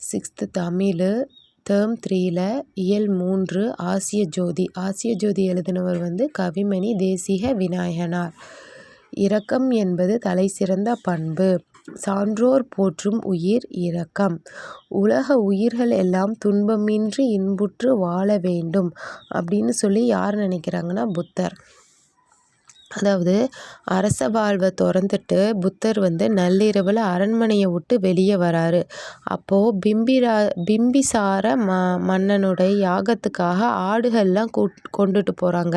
Sixth Tamil term த்ரீயில் இயல் மூன்று ஆசிய ஜோதி. ஆசிய ஜோதி எழுதினவர் வந்து கவிமணி தேசிக விநாயகனார். இரக்கம் என்பது தலைசிறந்த பண்பு. சான்றோர் போற்றும் உயிர் இரக்கம். உலக உயிர்கள் எல்லாம் துன்பமின்றி இன்புற்று வாழ வேண்டும் அப்படின்னு சொல்லி யார் நினைக்கிறாங்கன்னா புத்தர். அதாவது அரச வாழ்வை திறந்துட்டு புத்தர் வந்து நள்ளிரவில் அரண்மனையை விட்டு வெளியே வராரு. அப்போது பிம்பிரா பிம்பிசார ம மன்னனுடைய யாகத்துக்காக ஆடுகள்லாம் கூட் கொண்டுட்டு போகிறாங்க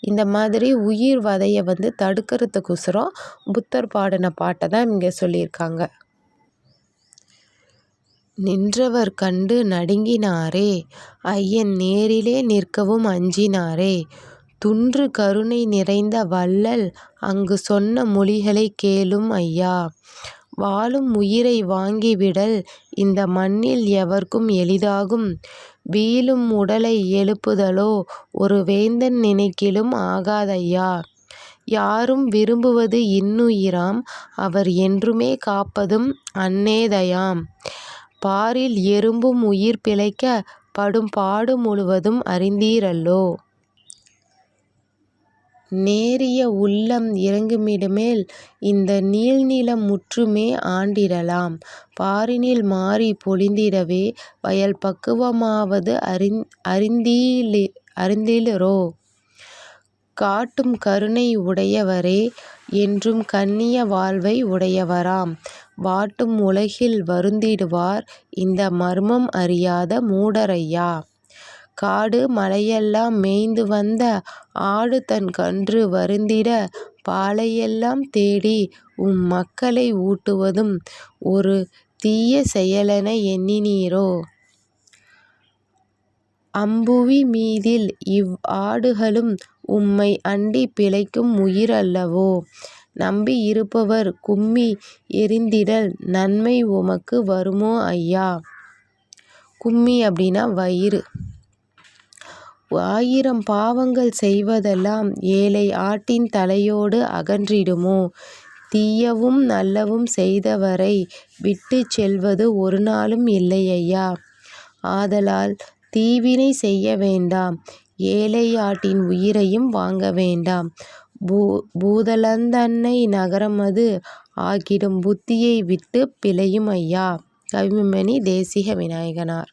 இந்த மாதிரி உயிர் வதையை வந்து தடுக்கிறதுக்கோசரம் புத்தர் பாடின பாட்டை தான் இங்கே சொல்லியிருக்காங்க. நின்றவர் கண்டு நடுங்கினாரே ஐயன் நேரிலே நிற்கவும் அஞ்சினாரே துன்று கருணை நிறைந்த வள்ளல் அங்கு சொன்ன மொழிகளைக் கேளும் ஐயா. வாழும் உயிரை வாங்கிவிடல் இந்த மண்ணில் எவர்க்கும் எளிதாகும். வீழும் உடலை எழுப்புதலோ ஒரு வேந்தன் நினைக்கிலும் ஆகாதையா. யாரும் விரும்புவது இன்னுயிராம் அவர் என்றுமே காப்பதும் அன்னேதயாம். பாரில் எறும்பும் உயிர் பிழைக்க படும் பாடு முழுவதும் அறிந்தீரல்லோ. நேரிய உள்ளம் இறங்குமிடமேல் இந்த நீள்நிலம் முற்றுமே ஆண்டிடலாம். பாரினில் மாரி பொழிந்திடவே வயல் பக்குவமாவது அறிந் அறிந்தீலி காட்டும் கருணை உடையவரே என்றும் கண்ணிய வாழ்வை உடையவராம். வாட்டும் உலகில் வருந்திடுவார் இந்த மர்மம் அறியாத மூடரையா? காடு மலையெல்லாம் மேய்ந்து வந்த ஆடு தன் கன்று வருந்திட பாலையெல்லாம் தேடி உம் மக்களை ஊட்டுவதும் ஒரு தீய செயலென எண்ணினீரோ? அம்புவி மீதில் இவ் ஆடுகளும் உம்மை அண்டிப் பிழைக்கும் உயிரல்லவோ? நம்பி இருப்பவர் கும்மி எறிந்திடல் நன்மை உமக்கு வருமோ ஐயா? கும்மி அப்படின்னா வயிறு. ஆயிரம் பாவங்கள் செய்வதெல்லாம் ஏழை ஆட்டின் தலையோடு அகன்றிடுமோ? தீயவும் நல்லவும் செய்தவரை விட்டுச் செல்வது ஒரு நாளும் இல்லையையா ஆதலால் தீவினை செய்ய வேண்டாம். ஏழை ஆட்டின் உயிரையும் வாங்க வேண்டாம். பூ பூதலந்தன்னை நகரமது ஆகிடும் புத்தியை விட்டுப் பிழையும் ஐயா கவிமணி தேசிக விநாயகனார்.